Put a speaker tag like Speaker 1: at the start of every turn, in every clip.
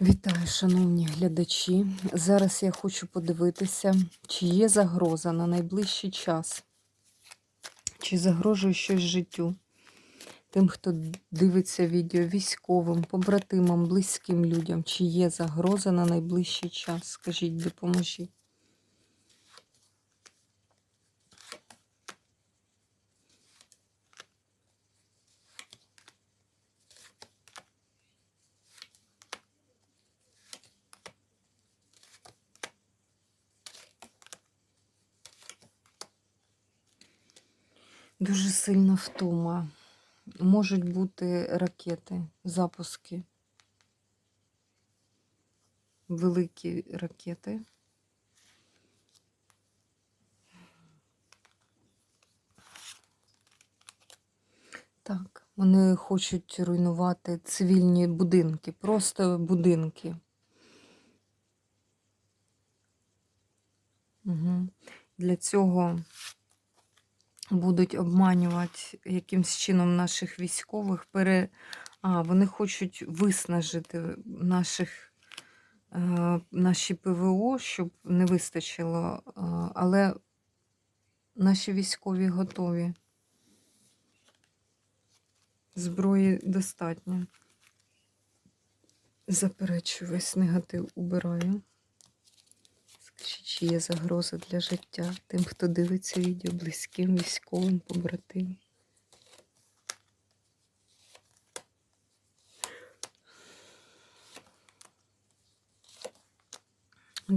Speaker 1: Вітаю, шановні глядачі. Зараз я хочу подивитися, чи є загроза на найближчий час, чи загрожує щось життю. Тим, хто дивиться відео військовим, побратимам, близьким людям, чи є загроза на найближчий час. Скажіть, допоможіть. Дуже сильна втома. Можуть бути ракети, запуски. Великі ракети. Так, вони хочуть руйнувати цивільні будинки, просто будинки. Угу. Для цього будуть обманювати якимсь чином наших військових. Пере... А, вони хочуть виснажити наших, е, наші ПВО, щоб не вистачило, але наші військові готові. Зброї достатньо. Заперечую весь негатив убираю. Чи є загроза для життя тим, хто дивиться відео близьким, військовим, побратимам?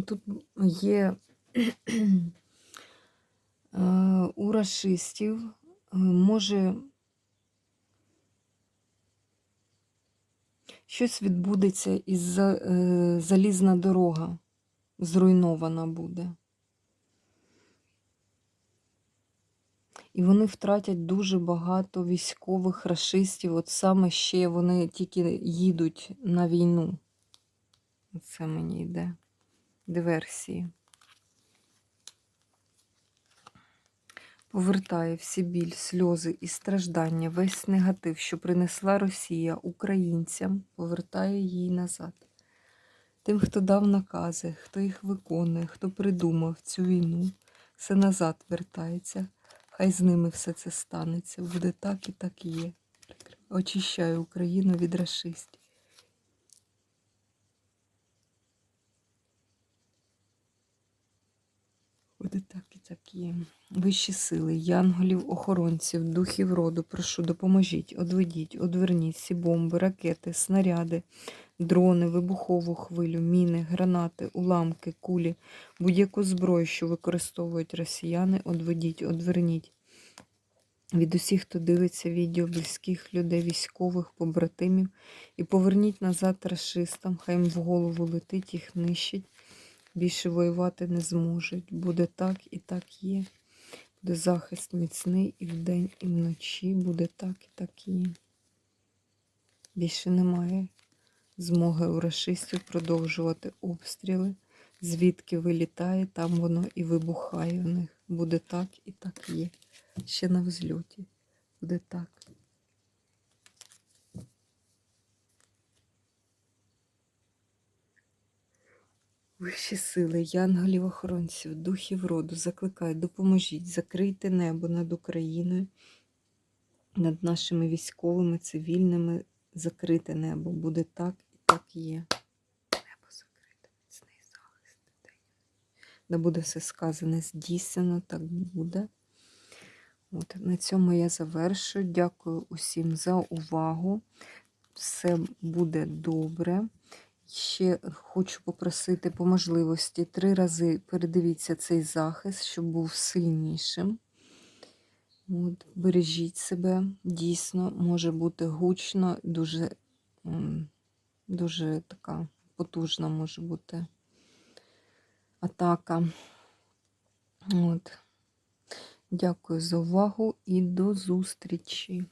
Speaker 1: Тут є е, у расистів е, може щось відбудеться із е, залізна дорога зруйнована буде. І вони втратять дуже багато військових рашистів. От саме ще вони тільки їдуть на війну. Це мені йде диверсії. Повертає всі біль, сльози і страждання, весь негатив, що принесла Росія українцям, повертає її назад. Тим, хто дав накази, хто їх виконує, хто придумав цю війну, все назад вертається. Хай з ними все це станеться. Буде так і так і є. Очищаю Україну від расистів. Буде так і так є. Вищі сили, янголів, охоронців, духів роду, прошу, допоможіть, одведіть, одверніть всі бомби, ракети, снаряди, дрони, вибухову хвилю, міни, гранати, уламки, кулі, будь-яку зброю, що використовують росіяни, одведіть, одверніть. Від усіх, хто дивиться відео близьких людей, військових, побратимів, і поверніть назад расистам, хай їм в голову летить, їх нищить. Більше воювати не зможуть. Буде так і так є. Буде захист міцний і вдень, і вночі. Буде так і так є. Більше немає змоги у расистів продовжувати обстріли. Звідки вилітає, там воно і вибухає в них. Буде так і так є. Ще на взльоті. Буде так. Вищі сили, янголів охоронців, духів роду, закликаю, допоможіть, закрийте небо над Україною, над нашими військовими, цивільними, закрите небо. Буде так і так є. Небо закрите, міцний захист людей. Да буде все сказане, здійснено, так буде. От, На цьому я завершую. Дякую усім за увагу. Все буде добре. Ще хочу попросити по можливості три рази передивіться цей захист, щоб був сильнішим. От, Бережіть себе, дійсно, може бути гучно, дуже, дуже така потужна може бути атака. От. Дякую за увагу і до зустрічі!